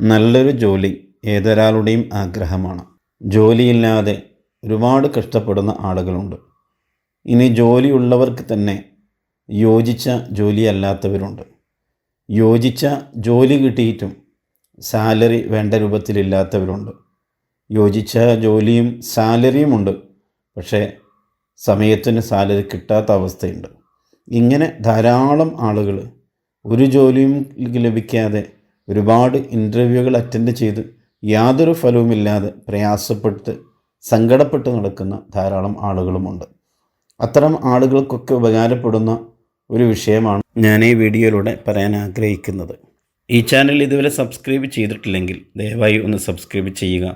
നല്ലൊരു ജോലി ഏതൊരാളുടെയും ആഗ്രഹമാണ്. ജോലിയില്ലാതെ ഒരുപാട് കഷ്ടപ്പെടുന്ന ആളുകളുണ്ട്. ഇനി ജോലിയുള്ളവർക്ക് തന്നെ യോജിച്ച ജോലിയല്ലാത്തവരുണ്ട്. യോജിച്ച ജോലി കിട്ടിയിട്ടും സാലറി വേണ്ട രൂപത്തിലില്ലാത്തവരുണ്ട്. യോജിച്ച ജോലിയും സാലറിയുമുണ്ട്. പക്ഷേ സമയത്തിന് സാലറി കിട്ടാത്ത അവസ്ഥയുണ്ട്. ഇങ്ങനെ ധാരാളം ആളുകൾ ഒരു ജോലിയും ലഭിക്കാതെ ഒരുപാട് ഇന്റർവ്യൂകൾ അറ്റൻഡ് ചെയ്ത് യാതൊരു ഫലവുമില്ലാതെ പ്രയാസപ്പെട്ട് സങ്കടപ്പെട്ട് നടക്കുന്ന ധാരാളം ആളുകളുമുണ്ട്. അത്തരം ആളുകൾക്കൊക്കെ ഉപകാരപ്പെടുന്ന ഒരു വിഷയമാണ് ഞാൻ ഈ വീഡിയോയിലൂടെ പറയാൻ ആഗ്രഹിക്കുന്നത്. ഈ ചാനൽ ഇതുവരെ സബ്സ്ക്രൈബ് ചെയ്തിട്ടില്ലെങ്കിൽ ദയവായി ഒന്ന് സബ്സ്ക്രൈബ് ചെയ്യുക.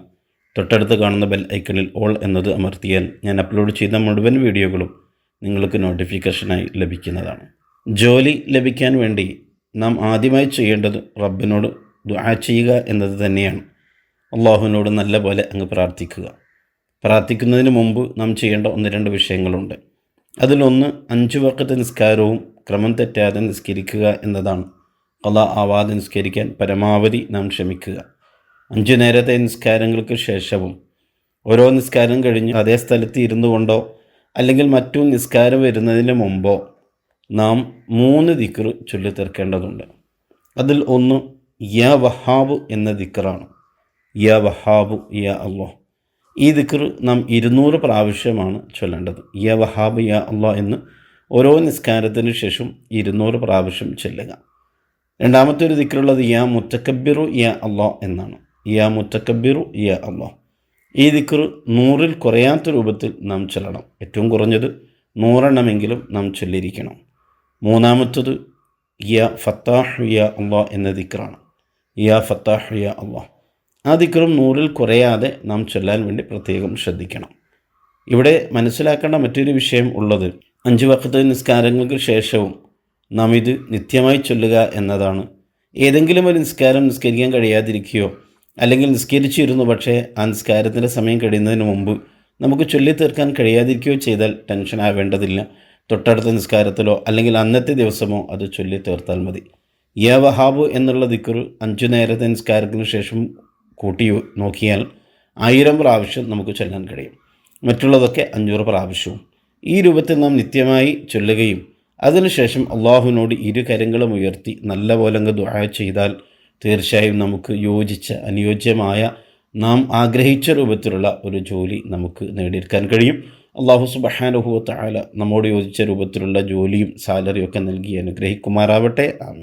തൊട്ടടുത്ത് കാണുന്ന ബെൽ ഐക്കണിൽ ഓൾ എന്നത് അമർത്തിയാൽ ഞാൻ അപ്ലോഡ് ചെയ്ത മുഴുവൻ വീഡിയോകളും നിങ്ങൾക്ക് നോട്ടിഫിക്കേഷനായി ലഭിക്കുന്നതാണ്. ജോലി ലഭിക്കാൻ വേണ്ടി നാം ആദ്യമായി ചെയ്യേണ്ടത് റബ്ബിനോട് ദുആ ചെയ്യുക എന്നത് തന്നെയാണ്. അള്ളാഹുവിനോട് നല്ല പോലെ അങ്ങ് പ്രാർത്ഥിക്കുക. പ്രാർത്ഥിക്കുന്നതിന് മുമ്പ് നാം ചെയ്യേണ്ട ഒന്ന് രണ്ട് വിഷയങ്ങളുണ്ട്. അതിലൊന്ന് അഞ്ച് വക്കത്തെ നിസ്കാരവും ക്രമം തെറ്റാതെ നിസ്കരിക്കുക എന്നതാണ്. കല ആവാതെ നിസ്കരിക്കാൻ പരമാവധി നാം ക്ഷമിക്കുക അഞ്ചു നേരത്തെ നിസ്കാരങ്ങൾക്ക് ശേഷവും ഓരോ നിസ്കാരം കഴിഞ്ഞ് അതേ സ്ഥലത്ത് ഇരുന്നു കൊണ്ടോ അല്ലെങ്കിൽ മറ്റു നിസ്കാരം വരുന്നതിന് മുമ്പോ നാം മൂന്ന് ദിക്കറ് ചൊല്ലിത്തീർക്കേണ്ടതുണ്ട് അതിൽ ഒന്ന് യാ വഹാബ് എന്ന ദിക്കറാണ് യാ വഹാബു യാ അള്ളോ ഈ ദിക്കർ നാം ഇരുന്നൂറ് പ്രാവശ്യമാണ് ചൊല്ലേണ്ടത്. യാ വഹാബ് യാ അള്ളോ എന്ന് ഓരോ നിസ്കാരത്തിന് ശേഷം ഇരുന്നൂറ് പ്രാവശ്യം ചൊല്ലുക. രണ്ടാമത്തെ ഒരു ദിക്കറുള്ളത് യ മുത്തക്കബിറു യ അള്ളോ എന്നാണ്. യ മുത്തക്കബിറു യ അള്ളോ ഈ ദിക്കർ നൂറിൽ കുറയാത്ത രൂപത്തിൽ നാം ചൊല്ലണം. ഏറ്റവും കുറഞ്ഞത് നൂറെണ്ണമെങ്കിലും നാം ചൊല്ലിയിരിക്കണം. മൂന്നാമത്തത് യ ഫത്താഹ് യ അള്ളാഹ് എന്ന ദിക്റാണ്. യ ഫത്താഹ് യ അള്ളാഹ് ആ ദിക്കറും നൂറിൽ കുറയാതെ നാം ചൊല്ലാൻ വേണ്ടി പ്രത്യേകം ശ്രദ്ധിക്കണം. ഇവിടെ മനസ്സിലാക്കേണ്ട മറ്റൊരു വിഷയം ഉള്ളത് അഞ്ച് വക്കത്തെ നിസ്കാരങ്ങൾക്ക് ശേഷവും നാം ഇത് നിത്യമായി ചൊല്ലുക എന്നതാണ്. ഏതെങ്കിലും ഒരു നിസ്കാരം നിസ്കരിക്കാൻ കഴിയാതിരിക്കുകയോ അല്ലെങ്കിൽ നിസ്കരിച്ചിരുന്നു പക്ഷേ ആ നിസ്കാരത്തിന്റെ സമയം കഴിയുന്നതിന് മുമ്പ് നമുക്ക് ചൊല്ലി തീർക്കാൻ കഴിയാതിരിക്കുകയോ ചെയ്താൽ ടെൻഷൻ ആവേണ്ടതില്ല. തൊട്ടടുത്ത നിസ്കാരത്തിലോ അല്ലെങ്കിൽ അന്നത്തെ ദിവസമോ അത് ചൊല്ലി തീർത്താൽ മതി. യാ എന്നുള്ള ദിക്കർ അഞ്ചു നേരത്തെ നിസ്കാരത്തിന് ശേഷം കൂട്ടി നോക്കിയാൽ ആയിരം പ്രാവശ്യം നമുക്ക് ചൊല്ലാൻ കഴിയും. മറ്റുള്ളതൊക്കെ അഞ്ഞൂറ് പ്രാവശ്യവും. ഈ രൂപത്തിൽ നാം നിത്യമായി ചൊല്ലുകയും അതിനുശേഷം അള്ളാഹുവിനോട് ഇരു കരങ്ങളും ഉയർത്തി നല്ല പോലെ അങ്ങ് ദുആ ചെയ്താൽ തീർച്ചയായും നമുക്ക് യോജിച്ച അനുയോജ്യമായ നാം ആഗ്രഹിച്ച രൂപത്തിലുള്ള ഒരു ജോലി നമുക്ക് നേടിയെടുക്കാൻ കഴിയും. അള്ളാഹു സുബഹാനുഭവത്തായ നമ്മോട് യോജിച്ച രൂപത്തിലുള്ള ജോലിയും സാലറിയും ഒക്കെ നൽകി അനുഗ്രഹിക്കുമാറാവട്ടെ. ആമീൻ.